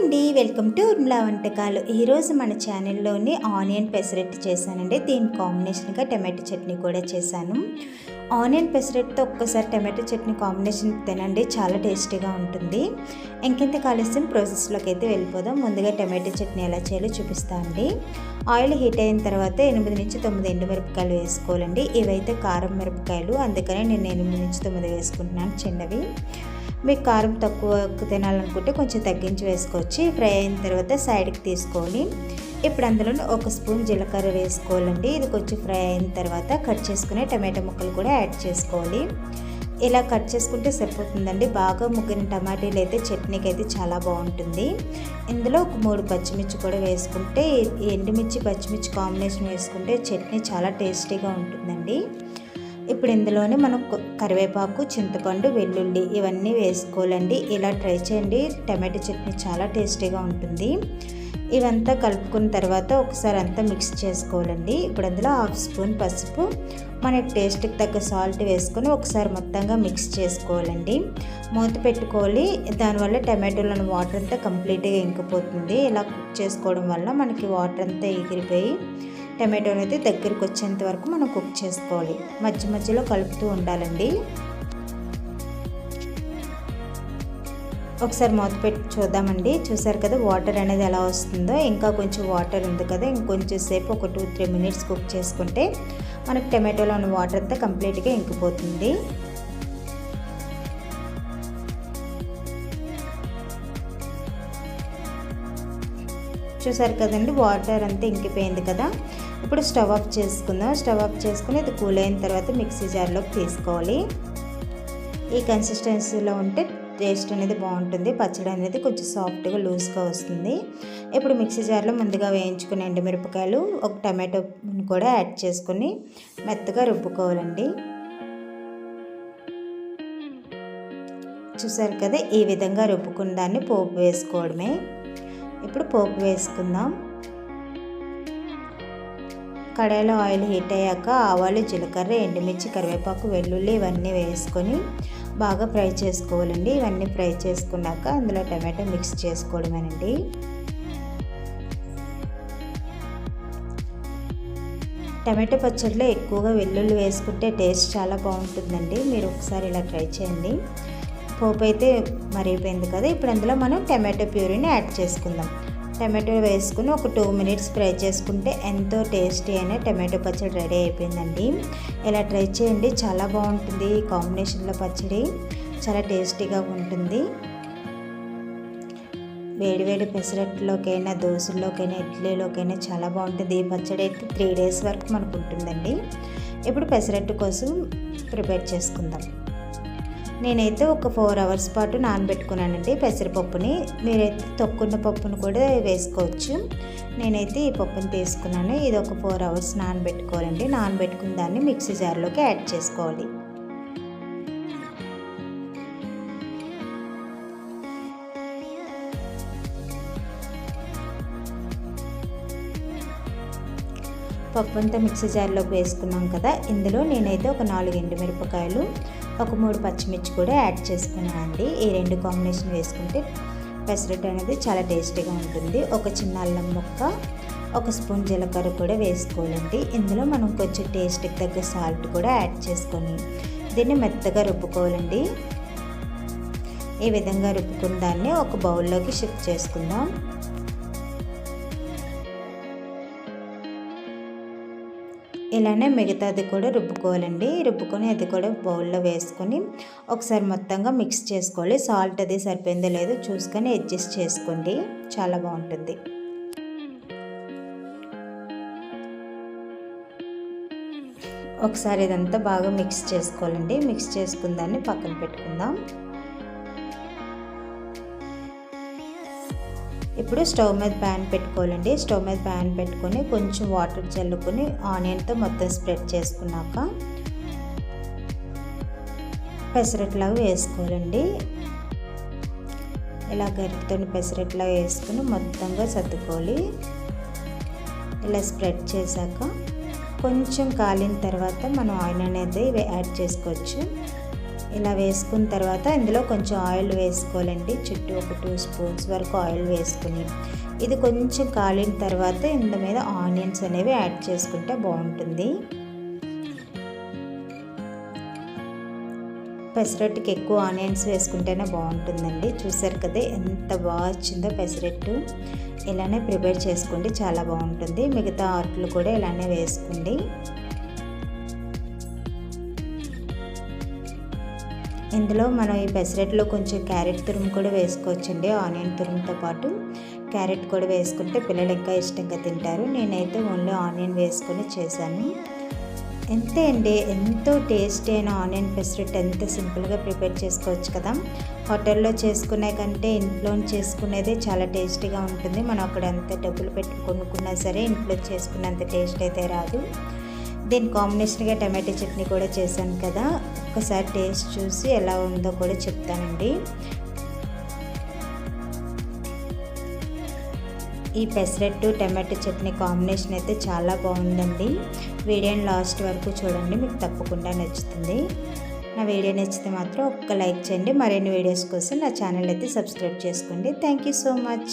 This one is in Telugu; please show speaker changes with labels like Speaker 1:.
Speaker 1: అండి వెల్కమ్ టు ఉర్మిలా వంటకాలు. ఈరోజు మన ఛానల్లోని ఆనియన్ పెసరట్టు చేశానండి. దీని కాంబినేషన్గా టమాటో చట్నీ కూడా చేశాను. ఆనియన్ పెసరెట్తో ఒక్కసారి టమాటో చట్నీ కాంబినేషన్ తినండి చాలా టేస్టీగా ఉంటుంది. ఇంకెంత కాలుష్యం ప్రాసెస్లోకి అయితే వెళ్ళిపోదాం. ముందుగా టమాటో చట్నీ ఎలా చేయాలో చూపిస్తా అండి. ఆయిల్ హీట్ అయిన తర్వాత ఎనిమిది నుంచి తొమ్మిది ఎండు మిరపకాయలు వేసుకోవాలండి. ఇవైతే కారం మిరపకాయలు అందుకనే నేను ఎనిమిది నుంచి తొమ్మిది వేసుకుంటున్నాను చిన్నవి. మీకు కారం తక్కువ తినాలనుకుంటే కొంచెం తగ్గించి వేసుకోవచ్చు. ఫ్రై అయిన తర్వాత సైడ్కి తీసుకొని ఇప్పుడు అందులో ఒక స్పూన్ జీలకర్ర వేసుకోవాలండి. ఇది కొంచెం ఫ్రై అయిన తర్వాత కట్ చేసుకునే టమాటా ముక్కలు కూడా యాడ్ చేసుకోవాలి. ఇలా కట్ చేసుకుంటే సరిపోతుందండి. బాగా ముగ్గిన టమాటీలు అయితే చట్నీకి అయితే చాలా బాగుంటుంది. ఇందులో ఒక మూడు పచ్చిమిర్చి కూడా వేసుకుంటే ఎండుమిర్చి పచ్చిమిర్చి కాంబినేషన్ వేసుకుంటే చట్నీ చాలా టేస్టీగా ఉంటుందండి. ఇప్పుడు ఇందులోనే మనం కరివేపాకు చింతపండు వెల్లుల్లి ఇవన్నీ వేసుకోవాలండి. ఇలా ట్రై చేయండి. టమాటో చట్నీ చాలా టేస్టీగా ఉంటుంది. ఇవంతా కలుపుకున్న తర్వాత ఒకసారి అంతా మిక్స్ చేసుకోవాలండి. ఇప్పుడు అందులో హాఫ్ స్పూన్ పసుపు మన టేస్ట్కి తగ్గ సాల్ట్ వేసుకొని ఒకసారి మొత్తంగా మిక్స్ చేసుకోవాలండి. మూత పెట్టుకోవాలి. దానివల్ల టమాటోలోని వాటర్ అంతా కంప్లీట్గా ఇంకిపోతుంది. ఇలా కుక్ చేసుకోవడం వల్ల మనకి వాటర్ అంతా ఎగిరిపోయి టమాటోని అయితే దగ్గరికి వచ్చేంత వరకు మనం కుక్ చేసుకోవాలి. మధ్య మధ్యలో కలుపుతూ ఉండాలండి. ఒకసారి మూత పెట్టి చూద్దామండి. చూసారు కదా వాటర్ అనేది ఎలా వస్తుందో? ఇంకా కొంచెం వాటర్ ఉంది కదా ఇంకొంచెం సేపు ఒక టూ త్రీ మినిట్స్ కుక్ చేసుకుంటే మనకు టమాటోలో ఉన్న వాటర్ అంతా కంప్లీట్గా ఇంకిపోతుంది. చూసారు కదండి వాటర్ అంతా ఇంకిపోయింది కదా? ఇప్పుడు స్టవ్ ఆఫ్ చేసుకుందాం. స్టవ్ ఆఫ్ చేసుకుని ఇది కూల్ అయిన తర్వాత మిక్సీ జార్లోకి తీసుకోవాలి. ఈ కన్సిస్టెన్సీలో ఉంటే టేస్ట్ అనేది బాగుంటుంది. పచ్చడి అనేది కొంచెం సాఫ్ట్గా లూజ్గా వస్తుంది. ఇప్పుడు మిక్సీ జార్లో ముందుగా వేయించుకుని ఎండుమిరపకాయలు ఒక టమాటో కూడా యాడ్ చేసుకుని మెత్తగా రుబ్బుకోవాలండి. చూసారు కదా ఈ విధంగా రుబ్బుకున్న దాన్ని పోపు వేసుకోవడమే. ఇప్పుడు పోపు వేసుకుందాం. కడాయిలో ఆయిల్ హీట్ అయ్యాక ఆవాలు జీలకర్ర ఎండుమిర్చి కరివేపాకు వెల్లుల్లి ఇవన్నీ వేసుకొని బాగా ఫ్రై చేసుకోవాలండి. ఇవన్నీ ఫ్రై చేసుకున్నాక అందులో టమాటో మిక్స్ చేసుకోవడమేనండి. టమాటో పచ్చడిలో ఎక్కువగా వెల్లుల్లి వేసుకుంటే టేస్ట్ చాలా బాగుంటుందండి. మీరు ఒకసారి ఇలా ట్రై చేయండి. పోపు అయితే మరిగిపోయింది కదా ఇప్పుడు అందులో మనం టమాటో ప్యూరీని యాడ్ చేసుకుందాం. టమాటో వేసుకుని ఒక టూ మినిట్స్ ఫ్రై చేసుకుంటే ఎంతో టేస్టీ అయిన టమాటో పచ్చడి రెడీ అయిపోయిందండి. ఇలా ట్రై చేయండి. చాలా బాగుంటుంది ఈ కాంబినేషన్లో పచ్చడి. చాలా టేస్టీగా ఉంటుంది. వేడివేడి పెసరట్లోకైనా దోశల్లోకైనా ఇడ్లీలోకైనా చాలా బాగుంటుంది. ఈ పచ్చడి అయితే త్రీ డేస్ వరకు మనకు ఉంటుందండి. ఇప్పుడు పెసరట్టు కోసం ప్రిపేర్ చేసుకుందాం. నేనైతే ఒక ఫోర్ అవర్స్ పాటు నానబెట్టుకున్నానండి పెసరపప్పుని. మీరైతే తొక్కున్న పప్పును కూడా వేసుకోవచ్చు. నేనైతే ఈ పప్పుని తీసుకున్నాను. ఇది ఒక ఫోర్ అవర్స్ నానబెట్టుకోవాలండి. నానబెట్టుకున్న దాన్ని మిక్సీ జార్లోకి యాడ్ చేసుకోవాలి. పప్పు అంతా మిక్సీ జార్లోకి వేసుకున్నాం కదా. ఇందులో నేనైతే ఒక నాలుగు ఎండుమిరపకాయలు ఒక మూడు పచ్చిమిర్చి కూడా యాడ్ చేసుకున్నానండి ఈ రెండు కాంబినేషన్ వేసుకుంటే పెసరట్టు అనేది చాలా టేస్టీగా ఉంటుంది. ఒక చిన్న అల్లం ముక్క ఒక స్పూన్ జీలకర్ర కూడా వేసుకోవాలండి. ఇందులో మనం కొంచెం టేస్ట్కి తగ్గ సాల్ట్ కూడా యాడ్ చేసుకొని దీన్ని మెత్తగా రుబ్బుకోవాలండి. ఈ విధంగా రుబ్బుకున్న దాన్ని ఒక బౌల్లోకి షిఫ్ట్ చేసుకుందాం. ఇలానే మిగతాది కూడా రుబ్బుకోవాలండి. రుబ్బుకొని అది కూడా బౌల్లో వేసుకొని ఒకసారి మొత్తంగా మిక్స్ చేసుకోవాలి. సాల్ట్ అది సరిపోయిందో లేదో చూసుకొని అడ్జస్ట్ చేసుకోండి. చాలా బాగుంటుంది. ఒకసారి ఇదంతా బాగా మిక్స్ చేసుకోవాలండి. మిక్స్ చేసుకుందాన్ని పక్కన పెట్టుకుందాం. ఇప్పుడు స్టవ్ మీద ప్యాన్ పెట్టుకోవాలండి. స్టవ్ మీద ప్యాన్ పెట్టుకొని కొంచెం వాటర్ చల్లుకొని ఆనియన్తో మొత్తం స్ప్రెడ్ చేసుకున్నాక పెసరట్లాగా వేసుకోవాలండి. ఇలా గరిటతో పెసరట్లా వేసుకుని మొత్తంగా సర్దుకోవాలి. ఇలా స్ప్రెడ్ చేశాక కొంచెం కాలిన తర్వాత మనం ఆయిల్ అనేది యాడ్ చేసుకోవచ్చు. ఇలా వేసుకున్న తర్వాత ఇందులో కొంచెం ఆయిల్ వేసుకోవాలండి. చుట్టూ ఒక టూ స్పూన్స్ వరకు ఆయిల్ వేసుకుని ఇది కొంచెం కాలిన తర్వాత ఇందు మీద ఆనియన్స్ అనేవి యాడ్ చేసుకుంటే బాగుంటుంది. పెసరట్టుకి ఎక్కువ ఆనియన్స్ వేసుకుంటేనే బాగుంటుందండి. చూసారు కదా ఎంత బాగా వచ్చిందో పెసరట్టు. ఇలానే ప్రిపేర్ చేసుకోండి చాలా బాగుంటుంది. మిగతా ఆర్ట్లు కూడా ఇలానే వేసుకోండి. ఇందులో మనం ఈ పెసరెట్లో కొంచెం క్యారెట్ తురుము కూడా వేసుకోవచ్చండి ఆనియన్ తురుముతో పాటు. క్యారెట్ కూడా వేసుకుంటే పిల్లలు ఇంకా ఇష్టంగా తింటారు. నేనైతే ఓన్లీ ఆనియన్ వేసుకొని చేశాను. ఎంతే అండి ఎంతో టేస్టీ అయిన ఆనియన్ పెసరెట్ ఎంత సింపుల్గా ప్రిపేర్ చేసుకోవచ్చు కదా. హోటల్లో చేసుకునే కంటే ఇంట్లో చేసుకునేదే చాలా టేస్టీగా ఉంటుంది. మనం అక్కడ ఎంత డబ్బులు పెట్టి కొనుక్కున్నా సరే ఇంట్లో చేసుకున్నంత టేస్ట్ అయితే రాదు. దీని కాంబినేషన్గా టమాటో చట్నీ కూడా చేశాను కదా. ఒకసారి టేస్ట్ చూసి ఎలా ఉందో కూడా చెప్తానండి. ఈ పెసరట్టు టమాటో చట్నీ కాంబినేషన్ అయితే చాలా బాగుందండి. వీడియోని లాస్ట్ వరకు చూడండి మీకు తప్పకుండా నచ్చుతుంది. నా వీడియో నచ్చితే మాత్రం ఒక్క లైక్ చేయండి. మరిన్ని వీడియోస్ కోసం నా ఛానల్ అయితే సబ్స్క్రైబ్ చేసుకోండి. Thank you so much.